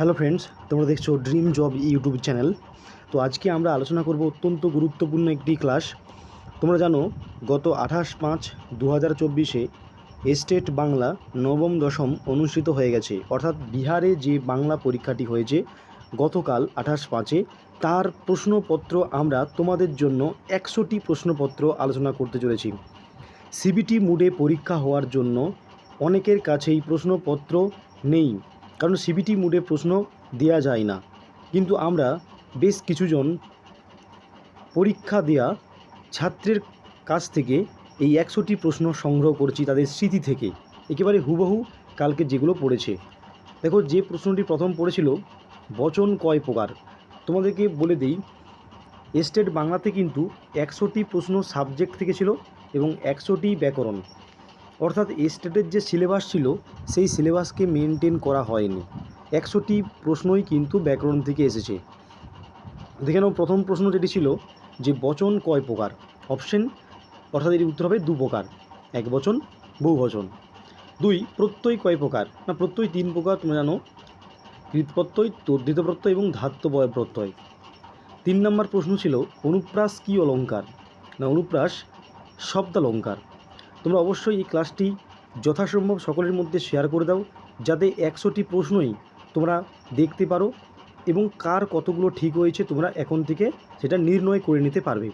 Hello friends, তোমরা দেখছ dream job YouTube channel তো আজকে আমরা আলোচনা করব অত্যন্ত গুরুত্বপূর্ণ একটি ক্লাস তোমরা জানো, গত আঠাশ পাঁচ দু হাজার চব্বিশে স্টেট বাংলা নবম দশম অনুষ্ঠিত হয়ে গেছে। অর্থাৎ বিহারে যে বাংলা পরীক্ষাটি হয়েছে, গতকাল আঠাশ পাঁচে, তার প্রশ্নপত্র আমরা তোমাদের জন্য একশোটি প্রশ্নপত্র আলোচনা করতে চলেছি। সিবিটি মুডে পরীক্ষা হওয়ার জন্য অনেকের কাছেই প্রশ্নপত্র নেই। কারণ সিবিটি মুডে প্রশ্ন দেওয়া যায় না। কিন্তু আমরা বেশ কিছুজন পরীক্ষা দেয়া ছাত্রের কাছ থেকে এই একশোটি প্রশ্ন সংগ্রহ করছি তাদের স্মৃতি থেকে। একেবারে হুবহু কালকে যেগুলো পড়েছে। দেখো, যে প্রশ্নটি প্রথম পড়েছিল, বচন কয় প্রকার? তোমাদেরকে বলে দিই স্টেট বাংলাতে কিন্তু একশোটি প্রশ্ন সাবজেক্ট থেকে ছিল এবং একশোটি ব্যাকরণ। অর্থাৎ স্টেটের যে সিলেবাস ছিল, সেই সিলেবাসকে মেনটেন করা হয়নি। একশোটি প্রশ্নই কিন্তু ব্যাকরণ থেকে এসেছে। দেখে নাও, প্রথম প্রশ্ন যেটি ছিল যে বচন কয় প্রকার? অপশন, অর্থাৎ এটি উত্তর হবে দু প্রকার। এক বচন, বহু বচন। দুই, প্রত্যয় কয় প্রকার? না, প্রত্যয় তিন প্রকার, তোমরা জানো। কৃতপ্রত্যয় তদ্ধিত প্রত্যয় এবং ধাত্তবয় প্রত্যয়। তিন নম্বর প্রশ্ন ছিল, অনুপ্রাস কী অলঙ্কার না, অনুপ্রাস শব্দালঙ্কার তোমরা অবশ্যই এই ক্লাসটি যথাসম্ভব সকলের মধ্যে শেয়ার করে দাও, যাতে একশোটি প্রশ্নই তোমরা দেখতে পারো এবং কার কতগুলো ঠিক হয়েছে তোমরা এখন থেকে সেটা নির্ণয় করে নিতে পারবে।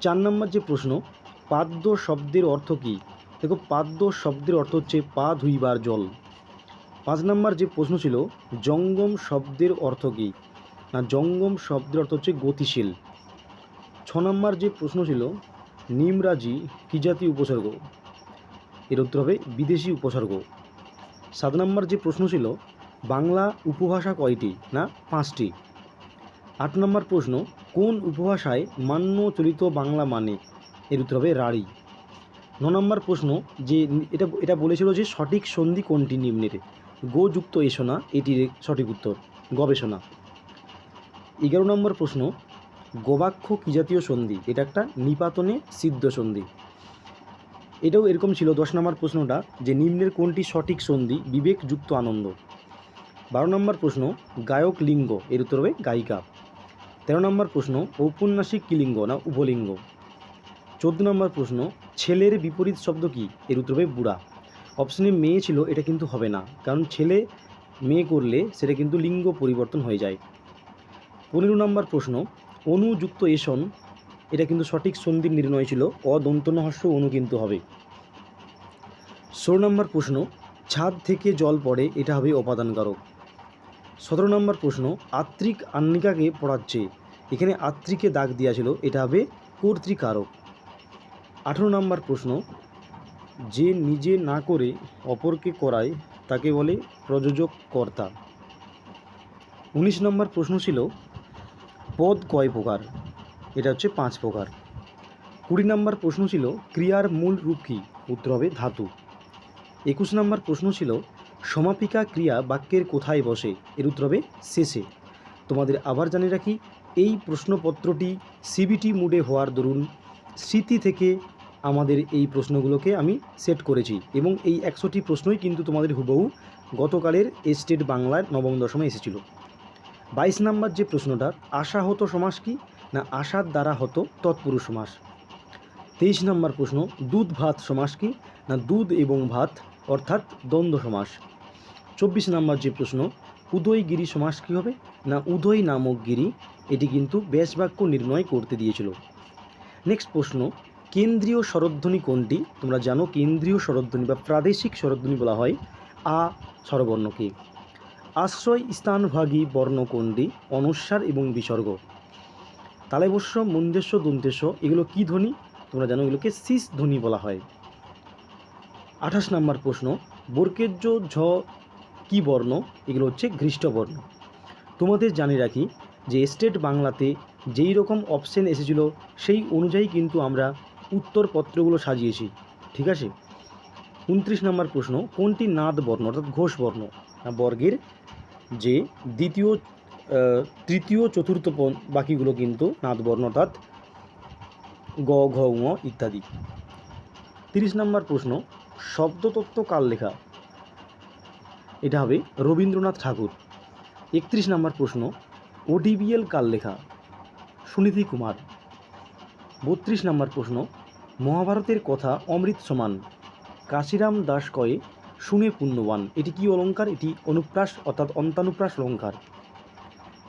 চার নম্বর যে প্রশ্ন, পাদ্য শব্দের অর্থ কী? দেখো, পাদ্য শব্দের অর্থ হচ্ছে পা ধুইবার জল। পাঁচ নম্বর যে প্রশ্ন ছিল, জঙ্গম শব্দের অর্থ কী? না, জঙ্গম শব্দের অর্থ হচ্ছে গতিশীল। ছ নম্বর যে প্রশ্ন ছিল নিমরাজি কি জাতীয় উপসর্গ? এর উত্তর হবে বিদেশি উপসর্গ। সাত নম্বর যে প্রশ্ন ছিল, বাংলা উপভাষা কয়টি না পাঁচটি? আট নম্বর প্রশ্ন, কোন উপভাষায় মান্য চলিত বাংলা মানে? এর উত্তর হবে রাঢ়ী। ন নম্বর প্রশ্ন, যে এটা এটা বলেছিল যে সঠিক সন্ধি কোনটি নিম্নের? গোযুক্ত এসোনা এটির সঠিক উত্তর গবেষণা। এগারো নম্বর প্রশ্ন গবাক্ষ কী জাতীয় সন্ধি, এটা একটা নিপাতনে সিদ্ধ সন্ধি। এটাও এরকম ছিল দশ নম্বর প্রশ্নটা যে নিম্নের কোনটি সঠিক সন্ধি, বিবেকযুক্ত আনন্দ? বারো নম্বর প্রশ্ন, গায়ক লিঙ্গ, এর উত্তর হবে গায়িকা। তেরো নম্বর প্রশ্ন, ঔপন্যাসিক কি লিঙ্গ না উপলিঙ্গ? চোদ্দ নম্বর প্রশ্ন, ছেলের বিপরীত শব্দ কি, এর উত্তর হবে বুড়া। অপশনে মেয়ে ছিল, এটা কিন্তু হবে না, কারণ ছেলে মেয়ে করলে সেটা কিন্তু লিঙ্গ পরিবর্তন হয়ে যায়। পনেরো নম্বর প্রশ্ন অনুযুক্ত এসন, এটা কিন্তু সঠিক সন্ধির নির্ণয় ছিল, অদন্তনহস্য অনু কিন্তু হবে। ষোলো নম্বর প্রশ্ন, ছাদ থেকে জল পড়ে, এটা হবে অপাদানকারক। সতেরো নম্বর প্রশ্ন, আত্রিক আন্নিকাকে পড়াচ্ছে, এখানে আত্রিকে দাগ দেওয়া ছিল, এটা হবে কর্তৃকারক। আঠেরো নম্বর প্রশ্ন, যে নিজে না করে অপরকে করায়, তাকে বলে প্রযোজক কর্তা। উনিশ নম্বর প্রশ্ন ছিল পদ কয় প্রকার? এটা হচ্ছে পাঁচ প্রকার। কুড়ি নম্বর প্রশ্ন ছিল, ক্রিয়ার মূল রূপ কী? উত্তর হবে ধাতু। একুশ নম্বর প্রশ্ন ছিল, সমাপিকা ক্রিয়া বাক্যের কোথায় বসে? এর উত্তর হবে শেষে। তোমাদের আবার জানিয়ে রাখি, এই প্রশ্নপত্রটি সিবিটি মুডে হওয়ার দরুন স্মৃতি থেকে আমাদের এই প্রশ্নগুলোকে আমি সেট করেছি এবং এই একশোটি প্রশ্নই কিন্তু তোমাদের হুবহু গতকালের স্টেট বাংলার নবম দশমে এসেছিল। বাইশ নাম্বার যে প্রশ্নটা আশা হতো সমাস কি না আশার দ্বারা হতো তৎপুরুষ সমাস? তেইশ নম্বর প্রশ্ন, দুধ ভাত সমাস কি না দুধ এবং ভাত অর্থাৎ দ্বন্দ্ব সমাস? চব্বিশ নম্বর যে প্রশ্ন উদয়গিরি সমাস কী হবে না উদয় নামক গিরি? এটি কিন্তু ব্যাসবাক্য নির্ণয় করতে দিয়েছিল। নেক্সট প্রশ্ন, কেন্দ্রীয় স্বরধ্বনি কোনটি? তোমরা জানো, কেন্দ্রীয় স্বরধ্বনি বা প্রাদেশিক স্বরধ্বনি বলা হয় আ স্বরবর্ণকে। আশ্রয় স্থানভাগী বর্ণ কোনটি অনুস্বার এবং বিসর্গ। তালেবস্য মন্দেশ্য দন্তেশ্য এগুলো কি ধ্বনি? তোমরা জানো এগুলোকে শীষ ধ্বনি বলা হয়। আঠাশ নম্বর প্রশ্ন, বর্কেজ্য ঝ কি বর্ণ? এগুলো হচ্ছে ঘৃষ্টবর্ণ তোমাদের জানিয়ে রাখি যে স্টেট বাংলাতে যেই রকম অপশন এসেছিল, সেই অনুযায়ী কিন্তু আমরা উত্তরপত্রগুলো সাজিয়েছি। ঠিক আছে? উনত্রিশ নম্বর প্রশ্ন, কোনটি নাদ বর্ণ, অর্থাৎ ঘোষ বর্ণ? না, বর্গের যে দ্বিতীয় তৃতীয়, চতুর্থ বাকিগুলো কিন্তু নাদ, বর্ণ অর্থাৎ গ, ঘ ইত্যাদি। তিরিশ নম্বর প্রশ্ন, শব্দতত্ত্ব কার লেখা? এটা হবে রবীন্দ্রনাথ ঠাকুর। একত্রিশ নম্বর প্রশ্ন ওডিবিএল কার লেখা? সুনীতি কুমার। বত্রিশ নম্বর প্রশ্ন, মহাভারতের কথা অমৃত সমান। কাশিরাম দাস কয়ে শুনে পুণ্যবান। এটি কি অলঙ্কার এটি অনুপ্রাস অর্থাৎ অন্তানুপ্রাস অলঙ্কার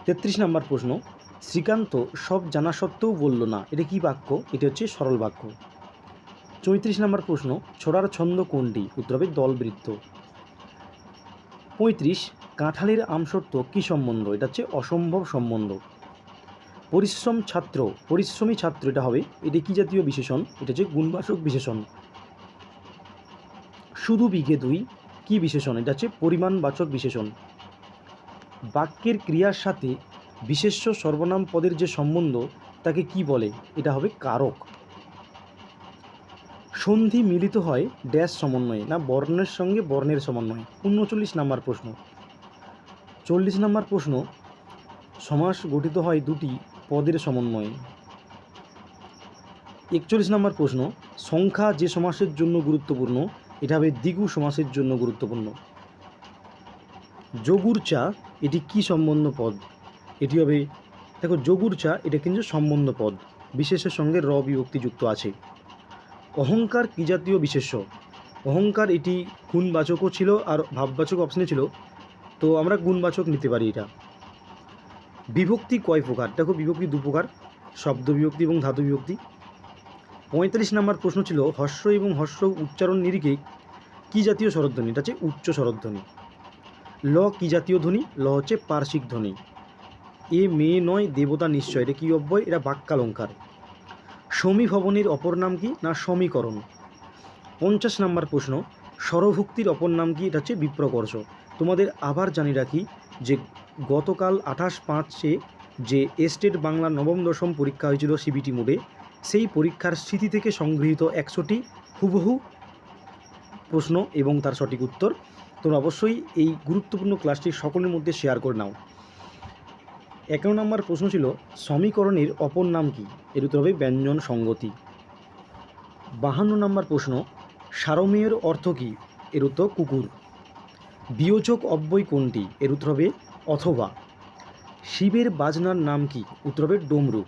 তেত্রিশ নম্বর প্রশ্ন, শ্রীকান্ত সব জানা সত্ত্বেও বলল না। এটা কি বাক্য? এটি হচ্ছে সরল বাক্য। চৌত্রিশ নম্বর প্রশ্ন, ছোড়ার ছন্দ কোনটি? উত্তর হবে দলবৃত্ত। পঁয়ত্রিশ, কাঁঠালের আমসত্ব কী সম্বন্ধ? এটা হচ্ছে অসম্ভব সম্বন্ধ। পরিশ্রম ছাত্র, পরিশ্রমী ছাত্র এটা হবে। এটি কী জাতীয় বিশেষণ? এটা হচ্ছে গুণবাসক বিশেষণ। শুধু বিঘে দুই, কী বিশেষণ? এটা হচ্ছে পরিমাণবাচক বিশেষণ। বাক্যের ক্রিয়ার সাথে বিশেষ্য সর্বনাম পদের যে সম্বন্ধ, তাকে কি বলে? এটা হবে কারক। সন্ধি মিলিত হয় ড্যাশ সমন্বয়ে, না বর্ণের সঙ্গে বর্ণের সমন্বয়ে? উনচল্লিশ নাম্বার প্রশ্ন। চল্লিশ নাম্বার প্রশ্ন, সমাস গঠিত হয় দুটি পদের সমন্বয়ে। একচল্লিশ নম্বর প্রশ্ন, সংখ্যা যে সমাসের জন্য গুরুত্বপূর্ণ এটা হবে দ্বিগু সমাসের জন্য গুরুত্বপূর্ণ। যোগুর চা, এটি কি সম্বন্ধ পদ? এটি হবে, দেখো, যোগুর চা, এটা কিন্তু সম্বন্ধ পদ। বিশেষের সঙ্গে র বিভক্তি যুক্ত আছে। অহংকার কি জাতীয় বিশেষ্য? অহংকার এটি গুণবাচকও ছিল আর ভাববাচক অপশনে ছিল। তো আমরা গুণবাচক নিতে পারি এটা। বিভক্তি কয় প্রকার? দেখো, বিভক্তি দু প্রকার। শব্দ বিভক্তি এবং ধাতু বিভক্তি পঁয়তাল্লিশ নম্বর প্রশ্ন ছিল, হর্ষ এবং হর্ষ উচ্চারণ নিরিখে কী জাতীয় স্বরধ্বনি? এটা হচ্ছে উচ্চ স্বরধ্বনি। ল কী জাতীয় ধ্বনি? ল হচ্ছে পার্শ্বিক ধ্বনি। এ মেয়ে নয়, দেবতা নিশ্চয়, এটা কী অব্যয়? এটা বাক্যালঙ্কার। সমীভবনের অপর নাম কি না সমীকরণ? পঞ্চাশ নম্বর প্রশ্ন, স্বরভুক্তির অপর নাম কি? এটা হচ্ছে বিপ্রকর্ষ। তোমাদের আবার জানি রাখি যে গতকাল আঠাশ পাঁচে যে এস্টেট বাংলা নবম দশম পরীক্ষা হয়েছিল সিবিটি মোডে সেই পরীক্ষার স্মৃতি থেকে সংগৃহীত একশোটি হুবহু প্রশ্ন এবং তার সঠিক উত্তর। তোমরা অবশ্যই এই গুরুত্বপূর্ণ ক্লাসটি সকলের মধ্যে শেয়ার করে নাও। একান্ন নম্বর প্রশ্ন ছিল, সমীকরণের অপর নাম কি? এর উত্তর হবে ব্যঞ্জন সঙ্গতি। বাহান্ন নম্বর প্রশ্ন, সারমেয়ের অর্থ কী? এর উত্তর কুকুর। বিয়োজক অব্যয় কোনটি? এর উত্তর হবে অথবা। শিবের বাজনার নাম কি? উত্তর হবে ডমরু।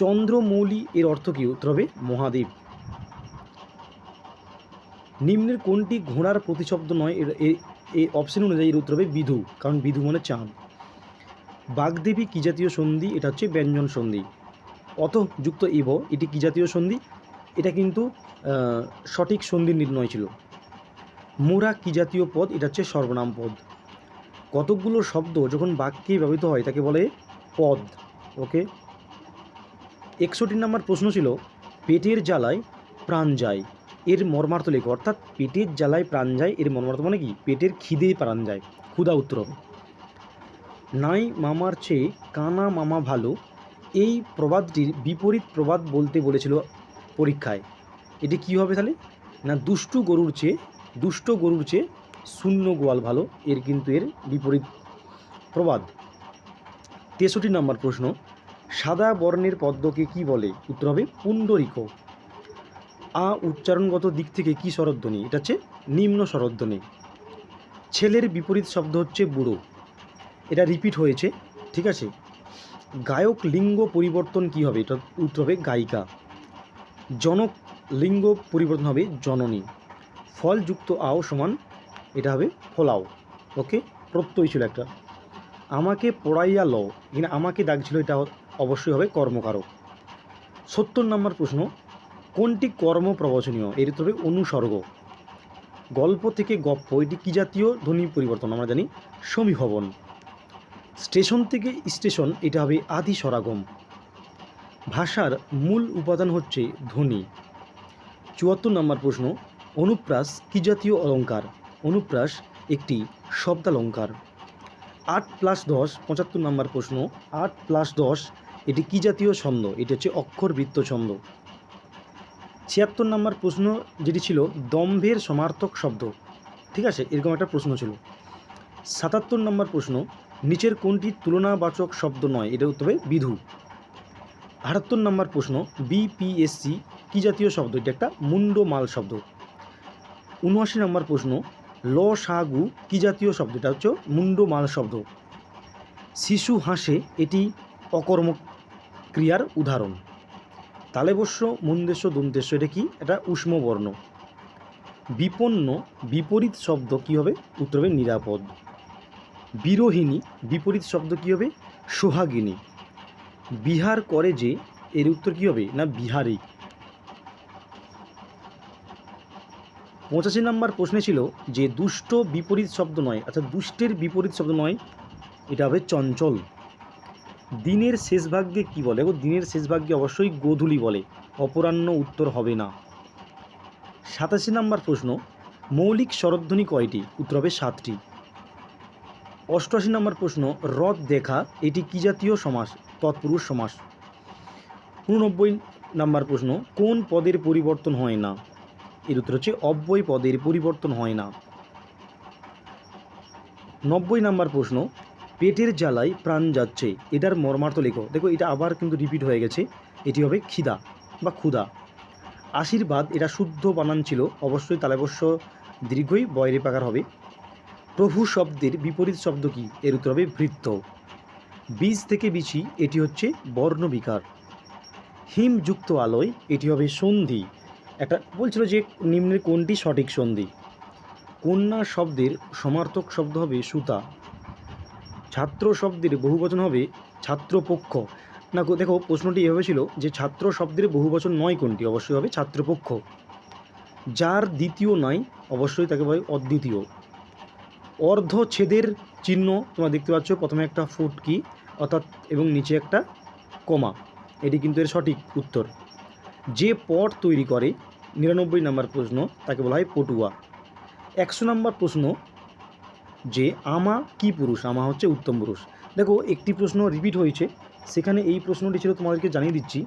চন্দ্রমৌলি এর অর্থ কী? উত্তর হবে মহাদেব। নিম্নের কোনটি ঘোড়ার প্রতিশব্দ নয়? এর এই অপশন অনুযায়ী এর উত্তর হবে বিধু, কারণ বিধু মানে চাঁদ। বাগদেবী কী জাতীয় সন্ধি? এটা হচ্ছে ব্যঞ্জন সন্ধি। অত যুক্ত ইব এটি কী জাতীয় সন্ধি? এটা কিন্তু সঠিক সন্ধির নির্ণয় ছিল। মোরা কী জাতীয় পদ? এটা হচ্ছে সর্বনাম পদ। কতকগুলো শব্দ যখন বাক্যে ব্যবহৃত হয়, তাকে বলে পদ। ওকে? একষট্টি নম্বর প্রশ্ন ছিল, পেটের জ্বালায় প্রাণ যায়, এর মর্মার্থ লেখো। অর্থাৎ পেটের জ্বালায় প্রাণ যায়, এর মর্মার্থ মানে কি? পেটের খিদে প্রাণ যায়। ক্ষুদা উত্তর হবে। নাই মামার চেয়ে কানা মামা ভালো। এই প্রবাদটির বিপরীত প্রবাদ বলতে বলেছিল পরীক্ষায়। এটি কী হবে তাহলে? না দুষ্টু গরুর চেয়ে, দুষ্ট গরুর চেয়ে শূন্য গোয়াল ভালো। এর কিন্তু এর বিপরীত প্রবাদ। তেষট্টি নম্বর প্রশ্ন সাদা বর্ণের পদ্মকে কি বলে? উত্তর হবে পুণ্ডরিক। আ উচ্চারণগত দিক থেকে কি স্বরধ্বনি এটা হচ্ছে নিম্ন স্বরধ্বনি ছেলের বিপরীত শব্দ হচ্ছে বুড়ো। এটা রিপিট হয়েছে, ঠিক আছে? গায়ক লিঙ্গ পরিবর্তন কি হবে? এটা উত্তর হবে গায়িকা। জনক লিঙ্গ পরিবর্তন হবে জননী। ফলযুক্ত আও সমান, এটা হবে ফলাও। ওকে? প্রত্যয় ছিল একটা। আমাকে পড়াইয়া ল এখানে আমাকে ডাক ছিল, এটা অবশ্যই হবে কর্মকারক। সত্তর নম্বর প্রশ্ন, কোনটি কর্ম প্রবচনীয়? এর হবে অনুসর্গ। গল্প থেকে গপ্প, এটি কী জাতীয়? ধ্বনি পরিবর্তন, আমরা জানি সমীভবন স্টেশন থেকে স্টেশন, এটা হবে আদি সরাগম। ভাষার মূল উপাদান হচ্ছে ধ্বনি। চুয়াত্তর নম্বর প্রশ্ন, অনুপ্রাস কী জাতীয় অলঙ্কার অনুপ্রাস একটি শব্দালঙ্কার আট প্লাস দশ, পঁচাত্তর নম্বর প্রশ্ন, আট প্লাস দশ এটি কী জাতীয় ছন্দ? এটি হচ্ছে অক্ষর বৃত্ত ছন্দ। ছিয়াত্তর নম্বর প্রশ্ন যেটি ছিল, দম্ভের সমার্থক শব্দ। ঠিক আছে? এরকম একটা প্রশ্ন ছিল। সাতাত্তর নম্বর প্রশ্ন, নিচের কোনটি তুলনাবাচক শব্দ নয়? এটা উত্তর বিধু। আটাত্তর নম্বর প্রশ্ন বিপিএসসি কি জাতীয় শব্দ? এটা একটা মুন্ডমাল শব্দ। উনআশি নম্বর প্রশ্ন, ল সাগু কি জাতীয় শব্দ? এটা হচ্ছে মুন্ডমাল শব্দ। শিশু হাসে, এটি অকর্ম ক্রিয়ার উদাহরণ। তালেবস্য মন্দেশ্য দন্তেশ্য এটা কি? এটা উষ্ম বর্ণ বিপন্ন, বিপরীত শব্দ কী হবে? উত্তর হবে নিরাপদ। বিরোহিণী, বিপরীত শব্দ কী হবে? সোহাগিনী। বিহার করে যে, এর উত্তর কী হবে? না, বিহারী। পঁচাশি নম্বর প্রশ্নে ছিল যে, দুষ্ট বিপরীত শব্দ নয়, অর্থাৎ দুষ্টের বিপরীত শব্দ নয়, এটা হবে চঞ্চল। দিনের শেষ ভাগ্যে কী বলে? ও দিনের শেষ ভাগ্যে অবশ্যই গোধূলি বলে। অপরাহ্ন উত্তর হবে না। সাতাশি নম্বর প্রশ্ন, মৌলিক স্বরধ্বনি কয়টি? উত্তর হবে সাতটি। অষ্টআশি নম্বর প্রশ্ন রথ দেখা, এটি কি জাতীয় সমাস? তৎপুরুষ সমাস। উননব্বই নম্বর প্রশ্ন, কোন পদের পরিবর্তন হয় না? এর উত্তর হচ্ছে, অব্যয় পদের পরিবর্তন হয় না। নব্বই নম্বর প্রশ্ন পেটের জ্বালায় প্রাণ যাচ্ছে। এটার মর্মার্থ লেখো। দেখো, এটা আবার কিন্তু রিপিট হয়ে গেছে। এটি হবে খিদা বা ক্ষুদা আশীর্বাদ, এটা শুদ্ধ বানান ছিল। অবশ্যই তালেবস্য দীর্ঘই বয়রে পাকার হবে। প্রভু শব্দের বিপরীত শব্দ কি? এর উত্তর হবে বৃত্ত বীজ থেকে বিছি, এটি হচ্ছে বর্ণবিকার। হিমযুক্ত আলোয়, এটি হবে সন্ধি। একটা বলছিল যে নিম্নের কোনটি সঠিক সন্ধি? কন্যা শব্দের সমার্থক শব্দ হবে সুতা। ছাত্র শব্দের বহুবচন হবে ছাত্রপক্ষ। না দেখো, প্রশ্নটি এভাবে ছিল যে ছাত্র শব্দের বহুবচন নয় কোনটি? অবশ্যই হবে ছাত্রপক্ষ। যার দ্বিতীয় নাই অবশ্যই তাকে বলে অদ্বিতীয়। অর্ধছেদের চিহ্ন তোমরা দেখতে পাচ্ছ, প্রথমে একটা ফুটকি অর্থাৎ, এবং নিচে একটা কমা। এটি কিন্তু এর সঠিক উত্তর। যে পট তৈরি করে, নিরানব্বই নম্বর প্রশ্ন, তাকে বলা হয় পটুয়া। একশো নম্বর প্রশ্ন যে আমা কি পুরুষ? আমা হচ্ছে উত্তম পুরুষ। দেখো, একটি প্রশ্ন রিপিট হয়েছে। সেখানে এই প্রশ্নটি ছিল তোমাদেরকে জানিয়ে দিচ্ছি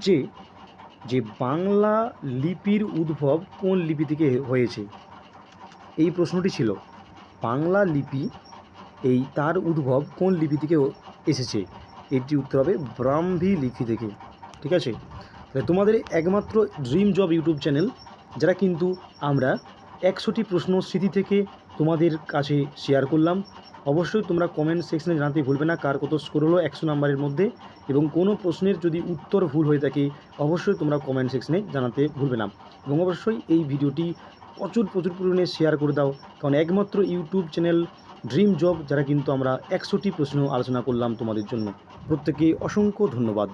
যে যে বাংলা লিপির উদ্ভব কোন লিপি থেকে হয়েছে? এই প্রশ্নটি ছিল, বাংলা লিপি এই তার উদ্ভব কোন লিপি থেকে এসেছে? এটি উত্তর হবে ব্রাহ্মী লিপি থেকে। ঠিক আছে? তাহলে তোমাদের একমাত্র ড্রিম জব ইউটিউব চ্যানেল যারা কিন্তু আমরা একশোটি প্রশ্ন স্মৃতি থেকে তোমাদের কাছে শেয়ার করলাম। অবশ্যই তোমরা কমেন্ট সেকশনে জানাতে ভুলবে না, কার কত স্কোর হলো একশো নাম্বারের মধ্যে এবং কোনো প্রশ্নের যদি উত্তর ভুল হয়ে থাকে, অবশ্যই তোমরা কমেন্ট সেকশনে জানাতে ভুলবে না। এবং অবশ্যই এই ভিডিওটি প্রচুর প্রচুর পরিমাণে শেয়ার করে দাও, কারণ একমাত্র ইউটিউব চ্যানেল ড্রিম জব যারা কিন্তু আমরা একশোটি প্রশ্ন আলোচনা করলাম তোমাদের জন্য। প্রত্যেকে অসংখ্য ধন্যবাদ।